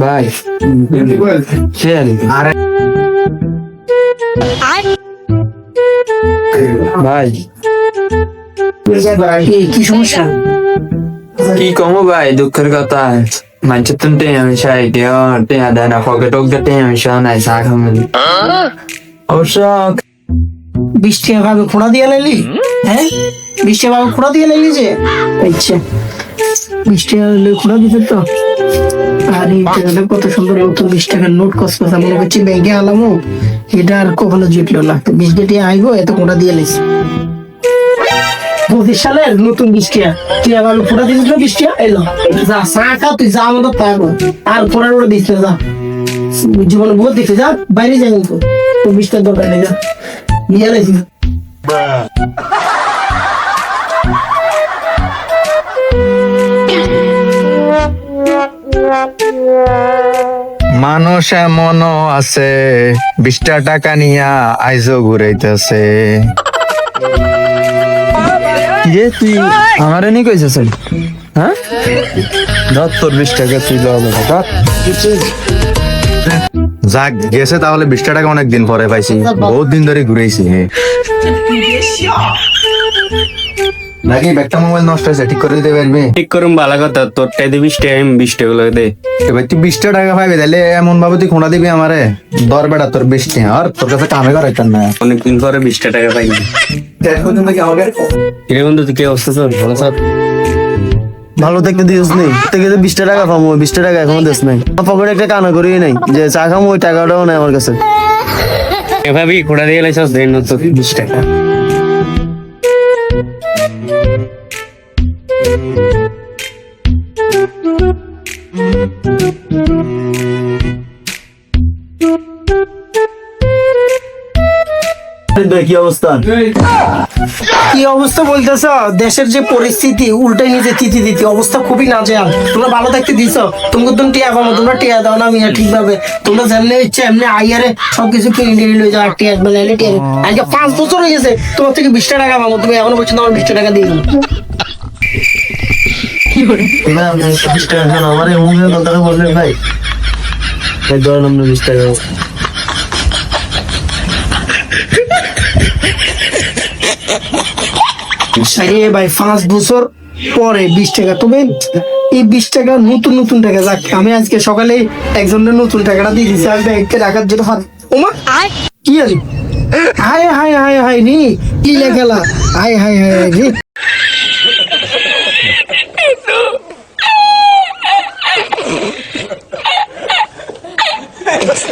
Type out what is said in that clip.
ভাই আরে ভাই কি সমস্যা? কি কমো ভাই দুঃখের কথা। মানুষের তো টেয়া মিশা টেয়া টেয়া দেয় না পকেট হোক টেয়া মিশা নাই চা খামেন অবশ্য বিশ টাকা ভাবে খোঁড়া দিয়ে লাইলি? হ্যাঁ? বিশ টাকা ভাবে খোঁড়া দিয়ে লাইলি যে? আচ্ছা। বিশ হলে খোঁড়া দিতে তো আরে হলে কত সুন্দর নতুন বিশ টাকার নোট কস মনে করছি ব্যাগে আলামো। এটা আর কখনো জুটলো না। বিশ টাকা আইবো, এত খোঁড়া দিয়ে লাইছি পঁচিশ সালের নতুন বিশ তুই আবার ফোটা দিবি তো বিশ এলো যা, চা তুই যা, আমাদের তাই আর পরের ওটা দিস না, যা। জীবনে বহুত দেখে যা, বাইরে যাই কিন্তু তো। বিশ দরকার নেই, যা। নিয়ে লাইছি মানুষ এমন আছে বিশটা টাকা নিয়া আইজো ঘুরাইতেছে। কিরে তুই আমারে নি কইছিস হ্যাঁ? ধর তোর বিশ টাকা তুই যাক গেছে তাহলে বিশটা টাকা অনেক দিন পরে পাইছি। বহুত দিন ধরে ঘুরেছি নাকি ব্যাগটা মোবাইল নষ্ট হয়েছে? ঠিক করে দিতে পারবি? ঠিক করুন ভালো কথা। তোরটাই দিবি টাইম বিশ টাকা গুলো দে। এবার তুই বিশটা টাকা পাইবি তাহলে এমন ভাবে তুই খোঁড়া দিবি আমারে। দর বেড়া তোর বিশ টাকা আর তোর কাছে কামে করাইতাম না। অনেকদিন পরে বিশটা টাকা পাই কিরে বন্ধু তুই কি অবস্থা তোর? ভালো স্যার ভালো থাকতে দিস নেই থেকে যে বিশটা টাকা পাবো বিশটা টাকা এখনও দিস নাই। পকেটে একটা কানা করি নাই যে চা খামো ওই টাকাটাও নাই আমার কাছে। এভাবে খোড়া দিয়ে লাইছস দেন না তো বিশ টাকা কি অবস্থা? বলতেছ? দেশের যে পরিস্থিতি, উল্টে নিতে তিথি দিতে অবস্থা খুবই নাজেহাল। তোমরা ভালো থাকতে দিছ? তোমাকে তুমি টিয়া পাবো তোমরা টিয়া দাও না মিয়া, ঠিকভাবে। তোমরা যেমনি ইচ্ছে, এমনি আইয়ারে সবকিছু কিনে নিয়ে লয়ে যাও টিয়া নাইলে টিয়া আজকে পাঁচ বছর হয়ে গেছে, তোমার থেকে বিশটা টাকা পাবো তুমি এখনও পর্যন্ত আমার বিশটা টাকা দিয়ে এবার আপনি বিশ টাকা খান আমার এমন কথা বললেন ভাই? ভাই ধরেন আপনি বিশ টাকা আরে ভাই পাঁচ বছর পরে বিশ টাকা। তবে এই বিশ টাকা নতুন নতুন টাকা যাক। আমি আজকে সকালে একজনের নতুন টাকাটা দিয়ে দিচ্ছি আমি ব্যাংকে রাখার জন্য হাত ওমা! কি আছে হায় হায় হায় হায় রে কি লেখালা হায় হায় হায় হায় রে です。